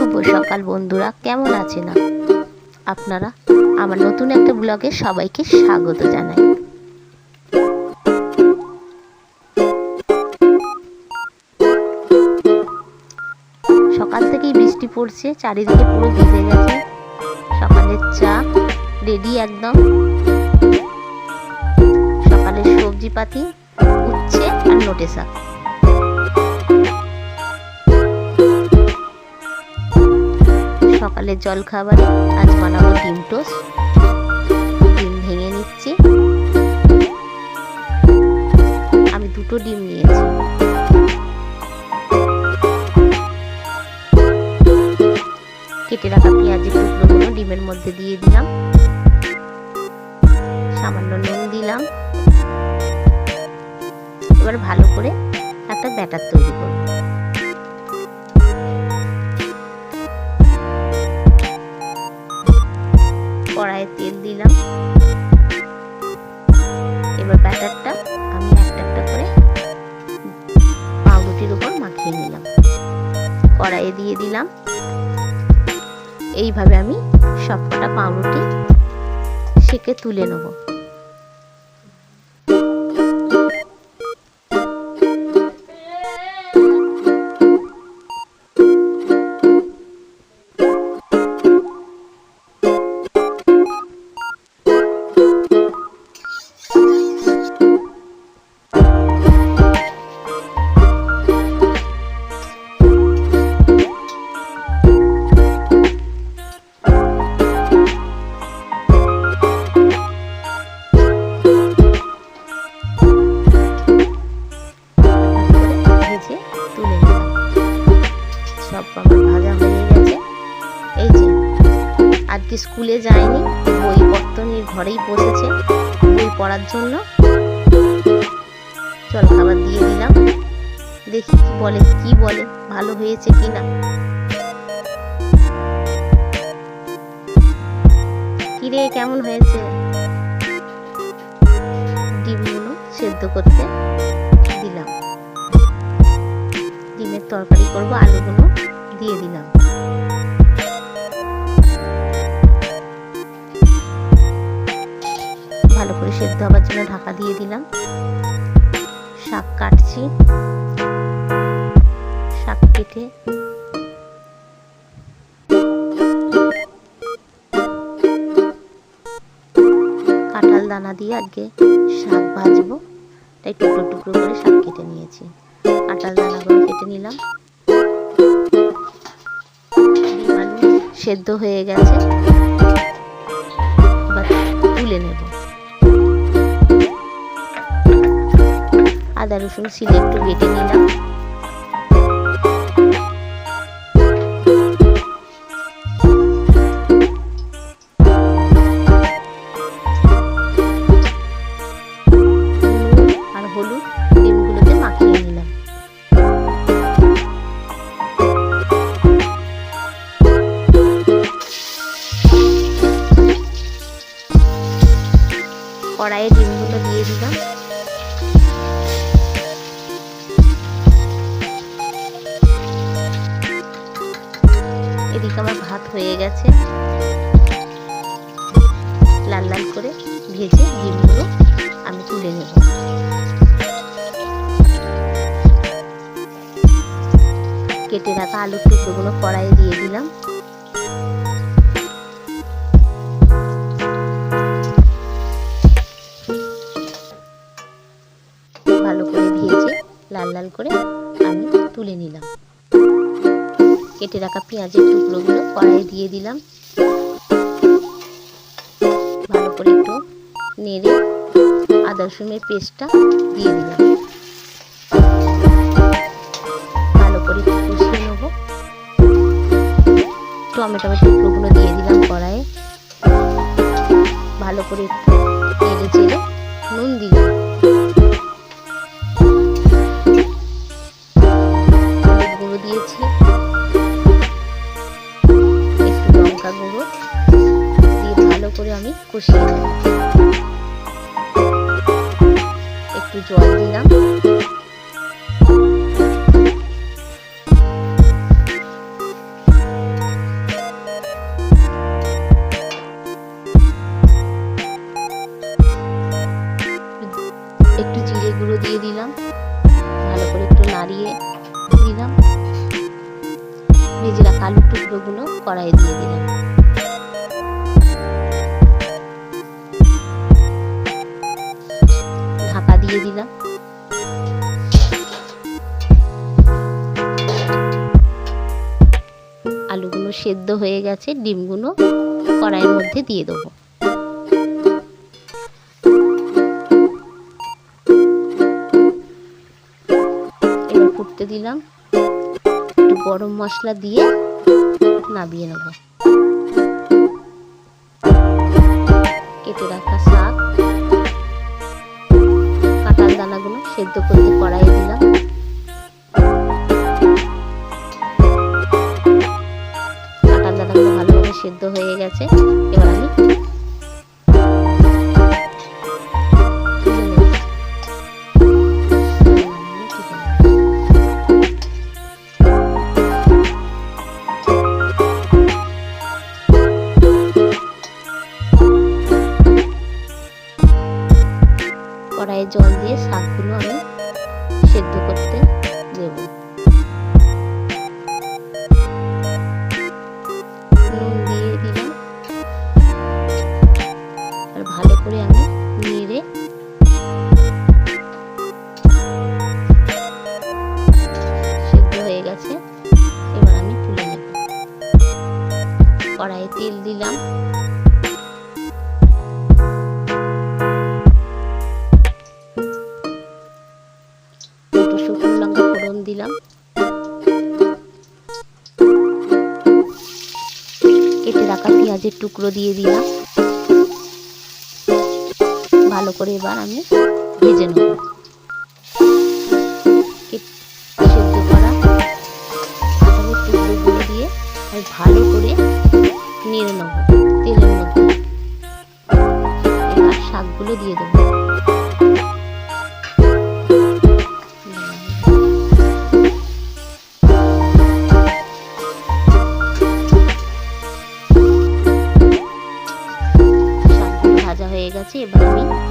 শুভ সকাল বন্ধুরা, কেমন আছেন আপনারা? আমার নতুন একটা ব্লগে সবাইকে স্বাগত জানাই। সকাল থেকেই বৃষ্টি পড়ছে, চারিদিকে পুরো ভিজে গেছে। সকালের চা রেডি একদম। সকালের সবজি পাতি উচ্ছে আর নোটে শাক। সকালের জল খাবারে আজ বানাবো ডিম টোস্ট। ডিম ভেঙে নিচ্ছি। আমি দুটো ডিম নিয়েছি। কেটে রাখা পেঁয়াজের টুকরোগুলো ডিমের মধ্যে দিয়ে দিলাম। সামান্য নুন দিলাম। এবার ভালো করে একটা ব্যাটার তৈরি করব। কড়াইয়ে দিয়ে দিলাম। এইভাবে আমি সবকটা পাউরুটি সেকে তুলে নেব। স্কুলে যায়নি বই পত্র নিয়ে ঘরেই বসেছে, বই পড়ার জন্য। জল খাবার দিয়ে দিলাম। দেখি কি বলে কি বলে, ভালো হয়েছে কি না? কিরে, কেমন হয়েছে? ডিমগুলো সেদ্ধ করতে দিলাম। ডিমের তরকারি করব, আলুগুলো দিয়ে দিলাম। করে সেদ্ধ হবার জন্য ঢাকা দিয়ে দিলাম। শাক কাটছি। শাক কেটে কাঁঠাল দানা দিয়ে আজকে শাক ভাজবো। তাই টুকরো টুকরো করে শাক কেটে নিয়েছি। কাঁঠাল দানাগুলো কেটে নিলাম। সেদ্ধ হয়ে গেছে। তুলে নেব। আদা রসুন শিলে একটু বেটে নিলাম। আর হলুদ ডিমগুলোতে মাখিয়ে নিলাম। আমার ভাত হয়ে গেছে। লাল লাল করে ভেজে ডিমগুলো আমি তুলে নেব। কেটে রাখা আলুর টুকরোগুলো কড়াইয়ে দিয়ে দিলাম। ভালো করে ভেজে লাল লাল করে আমি তুলে নিলাম। কেটে রাখা পেঁয়াজের টুকরোগুলো কড়াইয়ে দিয়ে দিলাম। ভালো করে একটু নেড়ে আদা রসুনের পেস্টটা দিয়ে দিলাম। ভালো করে একটু কষিয়ে নেব। টমেটোর টুকরোগুলো দিয়ে দিলাম কড়াইয়ে। ভালো করে একটু নেড়ে চেড়ে নুন দিলাম। কষিয়ে একটু জল দিলাম। একটু জিরে গুঁড়ো দিয়ে দিলাম। ভালো করে একটু নাড়িয়ে দিলাম। ভেজে রাখা আলুর টুকরোগুলো কড়াইয়ে দিয়ে দিলাম। দিয়ে দিলাম। আলুগুলো সেদ্ধ হয়ে গেছে, ডিমগুলো কড়াইয়ের মধ্যে দিয়ে দেবো। এবার ফুটতে দিলাম। একটু গরম মশলা দিয়ে নামিয়ে নেব। কেটে রাখা শাক। দানাগুলো সেদ্ধ করতে কড়াইয়ে দিলাম। দানা দানাগুলো ভালোভাবে সেদ্ধ হয়ে গেছে। এবার আমি কড়াইয়ে জল দিয়ে শাকগুলো আমি সেদ্ধ করতে দিলাম কেটে রাখা পেঁয়াজের টুকরো দিয়ে দিলাম। ভালো করে এবার আমি ভেজে নেব। সেদ্ধ করা দিয়ে ভালো করে নেড়ে নেব। তেলের মধ্যে। হয়ে গেছে এবার